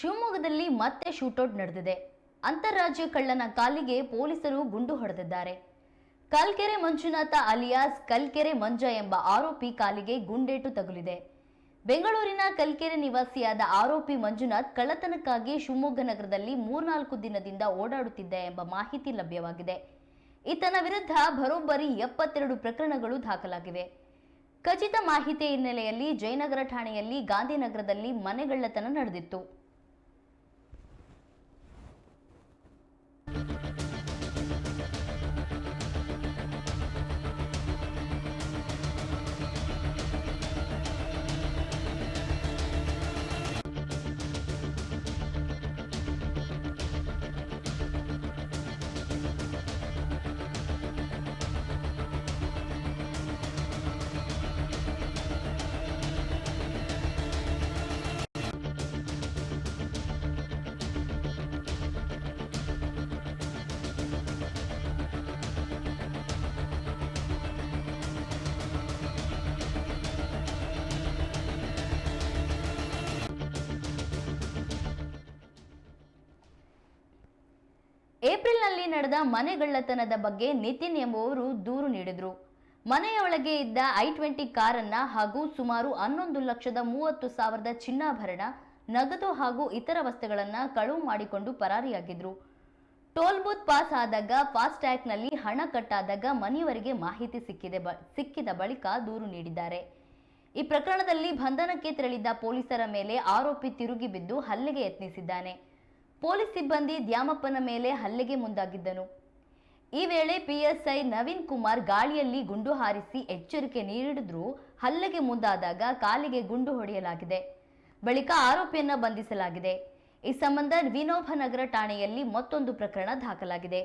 ಶಿವಮೊಗ್ಗದಲ್ಲಿ ಮತ್ತೆ ಶೂಟೌಟ್ ನಡೆದಿದೆ. ಅಂತಾರಾಜ್ಯ ಕಳ್ಳನ ಕಾಲಿಗೆ ಪೊಲೀಸರು ಗುಂಡು ಹೊಡೆದಿದ್ದಾರೆ. ಕಲ್ಕೆರೆ ಮಂಜುನಾಥ ಅಲಿಯಾಸ್ ಕಲ್ಕೆರೆ ಮಂಜ ಎಂಬ ಆರೋಪಿ ಕಾಲಿಗೆ ಗುಂಡೇಟು ತಗುಲಿದೆ. ಬೆಂಗಳೂರಿನ ಕಲ್ಕೆರೆ ನಿವಾಸಿಯಾದ ಆರೋಪಿ ಮಂಜುನಾಥ್ ಕಳ್ಳತನಕ್ಕಾಗಿ ಶಿವಮೊಗ್ಗ ನಗರದಲ್ಲಿ ಮೂರ್ನಾಲ್ಕು ದಿನದಿಂದ ಓಡಾಡುತ್ತಿದ್ದ ಎಂಬ ಮಾಹಿತಿ ಲಭ್ಯವಾಗಿದೆ. ಈತನ ವಿರುದ್ಧ ಬರೋಬ್ಬರಿ ಎಪ್ಪತ್ತೆರಡು ಪ್ರಕರಣಗಳು ದಾಖಲಾಗಿವೆ. ಖಚಿತ ಮಾಹಿತಿ ಹಿನ್ನೆಲೆಯಲ್ಲಿ ಜಯನಗರ ಠಾಣೆಯಲ್ಲಿ ಗಾಂಧಿನಗರದಲ್ಲಿ ಮನೆಗಳ್ಳತನ ನಡೆದಿತ್ತು. ಏಪ್ರಿಲ್ನಲ್ಲಿ ನಡೆದ ಮನೆಗಳ್ಳತನದ ಬಗ್ಗೆ ನಿತಿನ್ ಎಂಬುವರು ದೂರು ನೀಡಿದ್ರು. ಮನೆಯ ಒಳಗೆ ಇದ್ದ ಐ ಟ್ವೆಂಟಿ ಕಾರನ್ನ ಹಾಗೂ ಸುಮಾರು ಹನ್ನೊಂದು ಲಕ್ಷದ ಮೂವತ್ತು ಸಾವಿರದ ಚಿನ್ನಾಭರಣ, ನಗದು ಹಾಗೂ ಇತರ ವಸ್ತುಗಳನ್ನ ಕಳುವು ಮಾಡಿಕೊಂಡು ಪರಾರಿಯಾಗಿದ್ರು. ಟೋಲ್ ಬೂತ್ ಪಾಸ್ ಆದಾಗ ಫಾಸ್ಟ್ಯಾಗ್ನಲ್ಲಿ ಹಣ ಕಟ್ಟಾದಾಗ ಮನೆಯವರಿಗೆ ಮಾಹಿತಿ ಸಿಕ್ಕಿದೆ ಸಿಕ್ಕಿದ ಬಳಿಕ ದೂರು ನೀಡಿದ್ದಾರೆ. ಈ ಪ್ರಕರಣದಲ್ಲಿ ಬಂಧನಕ್ಕೆ ತೆರಳಿದ್ದ ಪೊಲೀಸರ ಮೇಲೆ ಆರೋಪಿ ತಿರುಗಿ ಬಿದ್ದು ಹಲ್ಲೆಗೆ ಯತ್ನಿಸಿದ್ದಾನೆ. ಪೊಲೀಸ್ ಸಿಬ್ಬಂದಿ ದ್ಯಾಮಪ್ಪನ ಮೇಲೆ ಹಲ್ಲೆಗೆ ಮುಂದಾಗಿದ್ದನು. ಈ ವೇಳೆ ಪಿಎಸ್ಐ ನವೀನ್ ಕುಮಾರ್ ಗಾಳಿಯಲ್ಲಿ ಗುಂಡು ಹಾರಿಸಿ ಎಚ್ಚರಿಕೆ ನೀಡಿದ್ರೂ ಹಲ್ಲೆಗೆ ಮುಂದಾದಾಗ ಕಾಲಿಗೆ ಗುಂಡು ಹೊಡೆಯಲಾಗಿದೆ. ಬಳಿಕ ಆರೋಪಿಯನ್ನ ಬಂಧಿಸಲಾಗಿದೆ. ಈ ಸಂಬಂಧ ವಿನೋಭನಗರ ಠಾಣೆಯಲ್ಲಿ ಮತ್ತೊಂದು ಪ್ರಕರಣ ದಾಖಲಾಗಿದೆ.